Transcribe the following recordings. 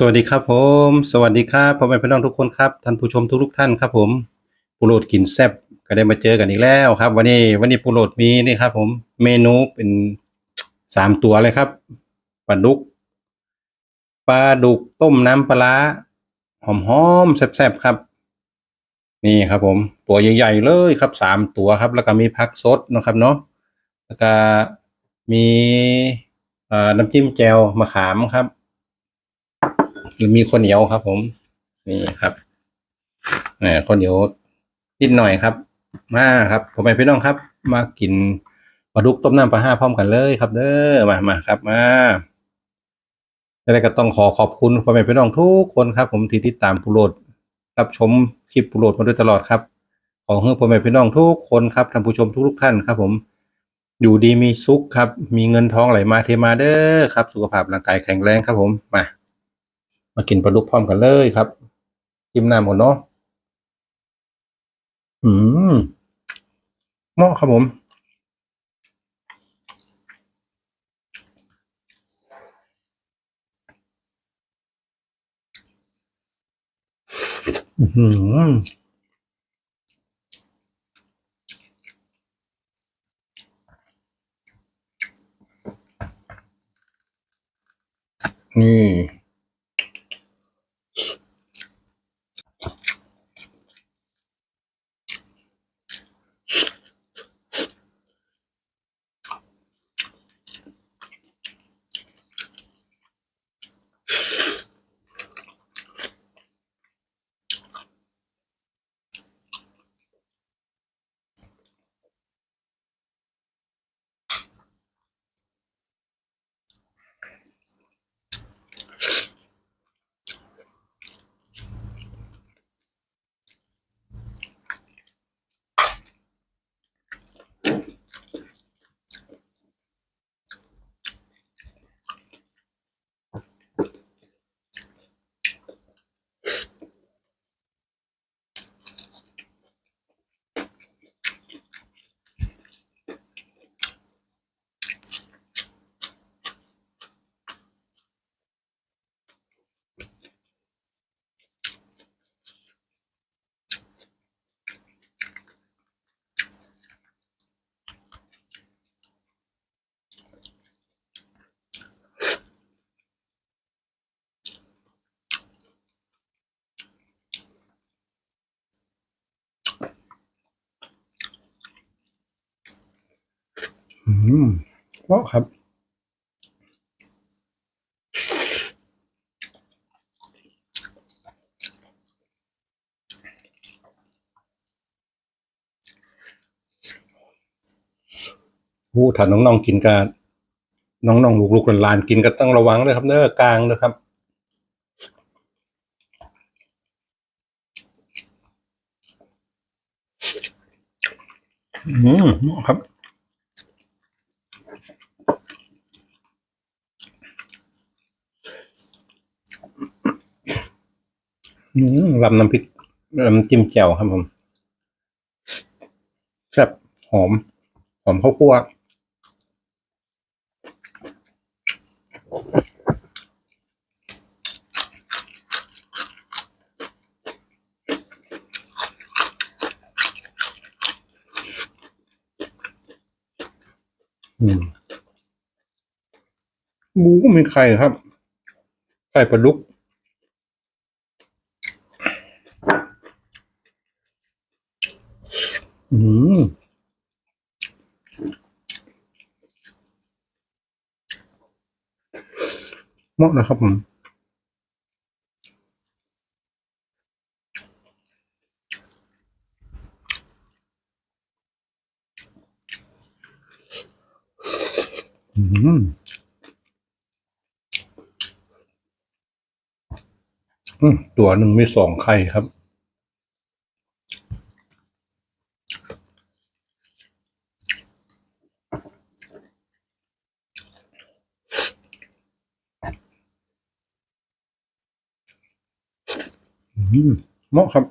สวัสดีครับผม สวัสดีครับพ่อแม่พี่น้องทุกคนครับท่านผู้ชมทุกๆท่านครับผมปูโรดกินแซบก็ได้มาเจอกันอีกแล้วครับ วันนี้วันนี้ปูโรดมีนี่ครับ ผมเมนูเป็นสามตัวเลยครับปลาดุกปลาดุกต้มน้ำปลาร้าหอมๆแซบๆครับ นี่ครับผม ตัวใหญ่ๆเลยครับสามตัวครับ แล้วก็มีผักสดนะครับเนาะแล้วก็มีน้ำจิ้มแจ่วมะขามครับ มีข้าวเหนียวครับ ผม นี่ครับแหมข้าวเหนียวนิดหน่อยครับ มาครับผมไปพี่น้องครับ มากินปลาดุกต้มน้ำปลาห้าพร้อมกันเลยครับ เด้อมามาครับมาแล้วก็ต้องขอขอบคุณพ่อแม่พี่น้องทุกคนครับ ผมที่ติดตามปุโรดรับชมคลิปปุโรดมาโดยตลอดครับ ขอให้พ่อแม่พี่น้องทุกคนครับท่านผู้ชมทุกๆท่านครับ ผม อยู่ดีมีสุขครับ มีเงินทองไหลมาเทมาเด้อครับ สุขภาพร่างกายแข็งแรงครับ ผมมา มากินปลาดุกพร้อมกันเลยครับจิ้มน้ำหมดเนาะอืมเหมาะครับผม อือหือนี่ อืมเพราะครับ ผู้ถ้าน้องๆกินกันน้องๆลูกๆหลานๆกินก็ต้องระวังเลยครับเน้อกลางนะครับอืมครับ ลำน้ำพริกลำจิ้มแจ่วครับผมแซ่บหอม หอมข้าวคั่วหมูก็มีไข่ครับ ไข่ปลาดุก อืม เหมาะนะครับผมอืมอืมตัวหนึ่งมีสองไข่ครับ เหมาะครับ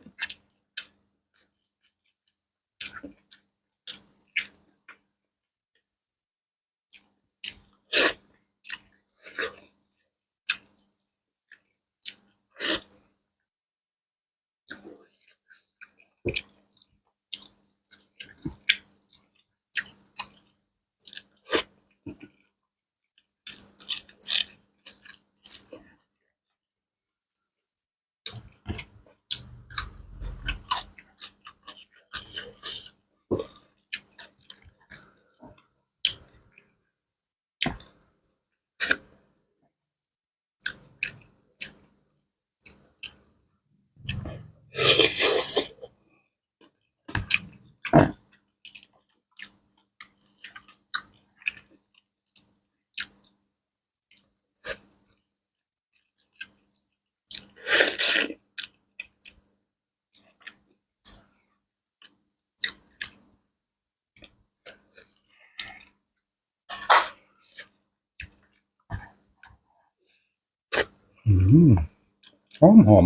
อืมหอมหอม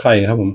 ไข่ครับผม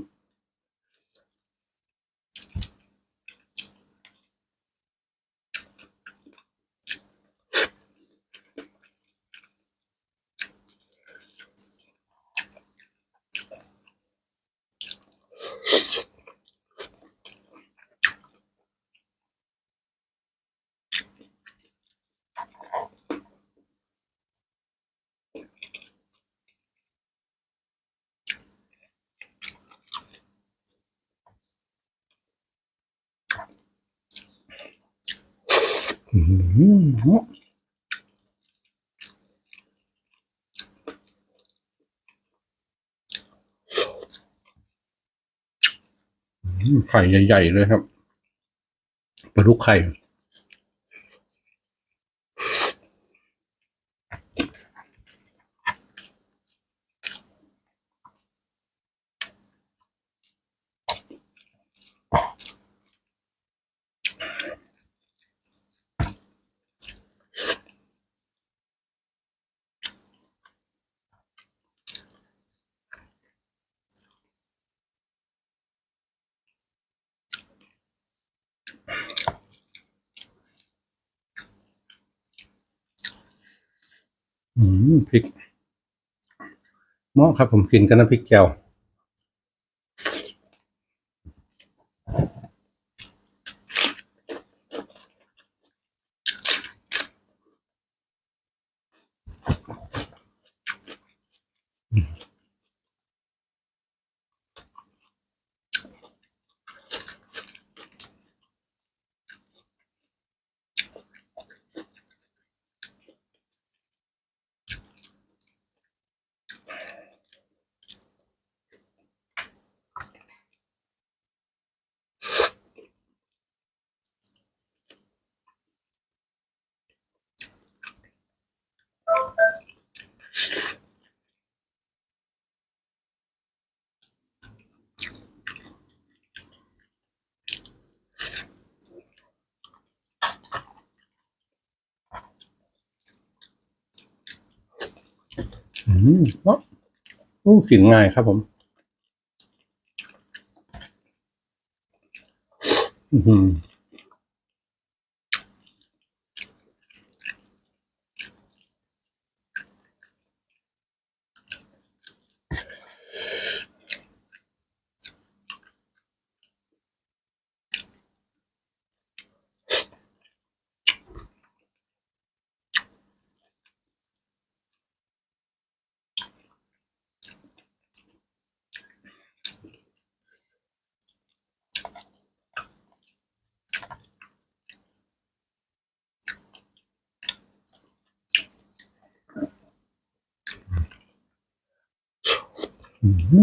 ไข่ใหญ่ ๆ เลยครับปลาลูกไข่ อืมพริกเหมาะครับ ผมกินกับน้ำพริกแก้วอืม มเนาะโอ้กินง่ายครับผม อืม หื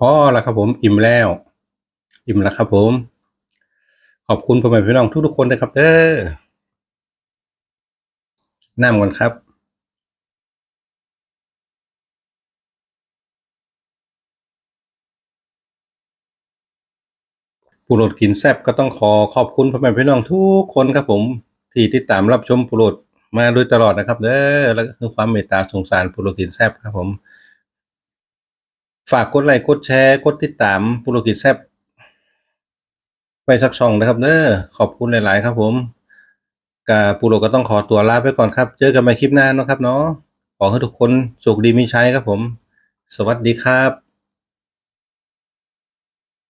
พอแล้วครับผมอิ่มแล้ว อิ่มแล้วครับผม ขอบคุณพ่อแม่พี่น้องทุกๆคนนะครับเด้อน้ำก่อนครับผู้โหลดกินแซบก็ต้องขอขอบคุณพ่อแม่พี่น้องทุกคนครับผม ที่ติดตามรับชมผู้โหลดมาโดยตลอดนะครับเด้อแล้วก็คือความเมตตาสงสารผู้โหลดกินแซบครับผม ฝากกดไลค์กดแชร์ กดติดตามปุโหลดกินแซบไปสักช่องนะครับเด้อขอบคุณหลาย ๆ ครับผมกับผู้โรก็ต้องขอตัวลาไปก่อนครับ เจอกันใหม่คลิปหน้าเนาะครับเนาะขอให้ทุกคนโชคดีมีใช้ครับผม สวัสดีครับ